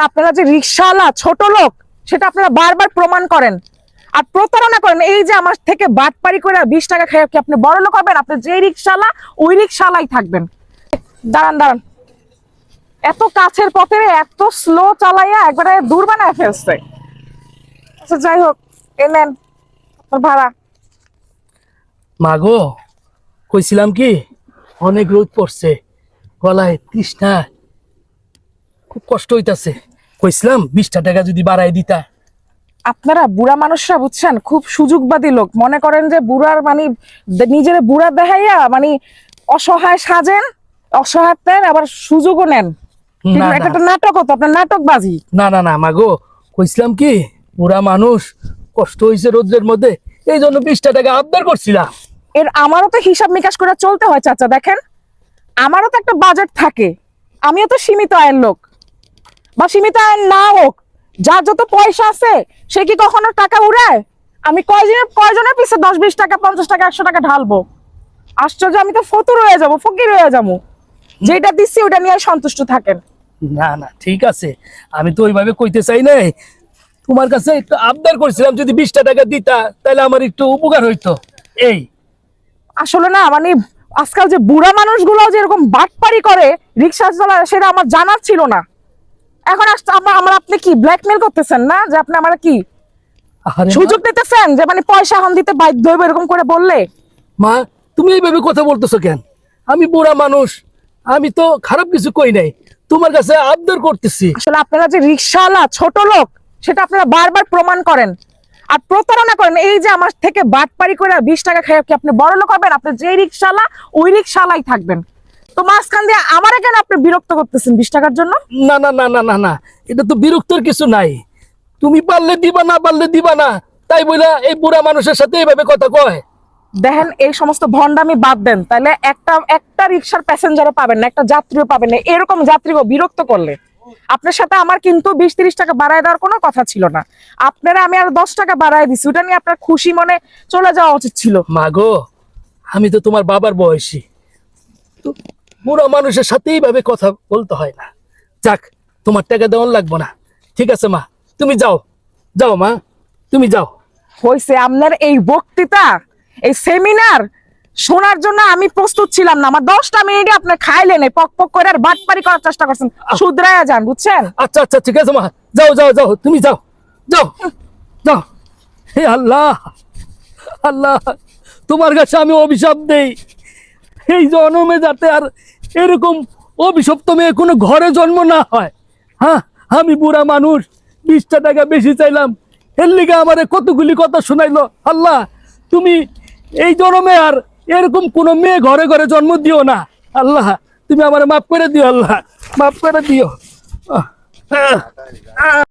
আসলে আপনারা যে রিক্সাওয়ালা ছোট লোক, সেটা আপনারা বারবার প্রমাণ করেন আর প্রতারণা করেন। এই যে আমার থেকে বাটপারি করে বিশ টাকা খেয়ে কি আপনি বড় লোক হবেন? আপনি যে রিক্সাওয়ালা ওই রিক্সাওয়ালাই থাকবেন। দাঁড়ান দাঁড়ান। এত কাছের পথে এত স্লো চালাইয়া একবারে দূর বানায় ফেলছে। আচ্ছা যাই হোক এ নেন আপনার ভাড়া। মাগো, কইছিলাম কি? অনেক রোদ পড়ছে। গলায় তৃষ্ণা। খুব কষ্ট হইতাছে। কইছিলাম বিশটা টাকা যদি বাড়াই দিতা। আপনারা বুড়া মানুষরা বুঝছেন খুব সুযোগবাদী লোক। মনে করেন যে বুড়ার মানে নিজের বুড়া দেখাইয়া মানে অসহায় সাজেন অসহায় দেন আবার সুযোগও নেন। একটা নাটক হতো আপনার নাটকবাজি। না না না মাগো কইছিলাম কি পুরা মানুষ কষ্ট হইছে রোদ্রের মধ্যে এই জন্য বিশটা টাকা আবদার করছিলাম। এর আমারও তো হিসাব নিকাশ করে চলতে হয় চাচা দেখেন। আমারও তো একটা বাজেট থাকে। আমিও তো সীমিত আয়ের লোক। বা সীমিত আয়ের না হোক যার যত পয়সা আছে সে কি কখনো টাকা উড়ায়? আমি কয়জনের কয়জনের পিছে দশ বিশ টাকা পঞ্চাশ টাকা একশো টাকা ঢালবো? আশ্চর্য আমি তো ফতুর হয়ে যাব ফকির হয়ে যাব। যেটা দিচ্ছি ওটা নিয়ে সন্তুষ্ট থাকেন। না না ঠিক আছে। আমি তো ওইভাবে কইতে চাই নাই। তোমার কাছে একটু আবদার করছিলাম যদি বিশটা টাকা দিতা তাহলে আমার একটু উপকার হইতো। এই। আসলে না মানে আজকাল যে বুড়া মানুষগুলো যে এরকম বাটপারি করে রিক্সা চালায় সেটা আমার জানার ছিল না। এখন আমার আপনি কি ব্ল্যাকমেল করতেছেন না? যে আপনি আমার কি সুযোগ নিতেছেন যে মানে পয়সা হন দিতে বাধ্য হইব এরকম করে বললে? মা তুমি এইভাবে কথা বলতেছো কেন? আমি বুড়া মানুষ আমি তো খারাপ কিছু কই নাই। তোমার কাছে আবদার করতেছি। আসলে আপনারা যে রিক্সাওয়ালা ছোট লোক সেটা আপনারা বারবার প্রমাণ করেন আর প্রতারণা করেন। এই যে আমার থেকে বাটপারি করে বিশ টাকা খেয়ে কি আপনি বড় লোক হবেন? আপনি যে রিক্সাওয়ালা ওই রিক্সাওয়ালাই থাকবেন। তো মাঝখান দিয়ে আমারে কেন আপনি বিরক্ত করতেছেন বিশ টাকার জন্য? না না না না না না। এটা তো বিরক্তর কিছু নাই। তুমি পারলে দিবা না পারলে দিবা না। তাই বইলা এই বুড়া মানুষের সাথে এইভাবে কথা কয়। দেখেন এই সমস্ত ভন্ডামি বাদ দেন। তাহলে একটা একটা রিক্সার প্যাসেঞ্জারও পাবেন না একটা যাত্রীও পাবেন না। এরকম যাত্রীকে বিরক্ত করলে। আপনার সাথে আমার কিন্তু বিশ তিরিশ টাকা বাড়ায় দেওয়ার কোনো কথা ছিল না। আপনারা আমি আর দশ টাকা বাড়ায় দিছি ওটা নিয়ে আপনার খুশি মনে চলে যাওয়া উচিত ছিল। মাগো আমি তো তোমার বাবার বয়সী। বুড়া মানুষের সাথে এইভাবে কথা বলতে হয় না। যাক তোমার টাকা দেওয়ান লাগবো না। ঠিক আছে মা তুমি যাও। যাও মা তুমি যাও। হয়েছে আপনার এই বক্তৃতা এই সেমিনার শোনার জন্য আমি প্রস্তুত ছিলাম না। আমার দশটা মিনিটে আপনি খাইলেন এই পক পক করে আর বাটপারি করার চেষ্টা করছেন। শুধরায়া যান বুঝছেন? আচ্ছা আচ্ছা ঠিক আছে মা। যাও যাও যাও তুমি যাও। যাও যাও। হে আল্লাহ আল্লাহ তোমার কাছে আমি অভিশাপ দেই। এই জন্মে যাতে আর এরকম অভিশপ্ত মেয়ে কোনো ঘরে জন্ম না হয়। হ্যাঁ আমি বুড়া মানুষ, বিশটা টাকা বেশি চাইলাম। এর লিগে আমারে কতগুলি কথা শোনাইলো। আল্লাহ, তুমি এই জন্মে আর এরকম কোনো মেয়ে ঘরে ঘরে জন্ম দিও না। আল্লাহ, তুমি আমার মাফ করে দিও, আল্লাহ। মাফ করে দিও।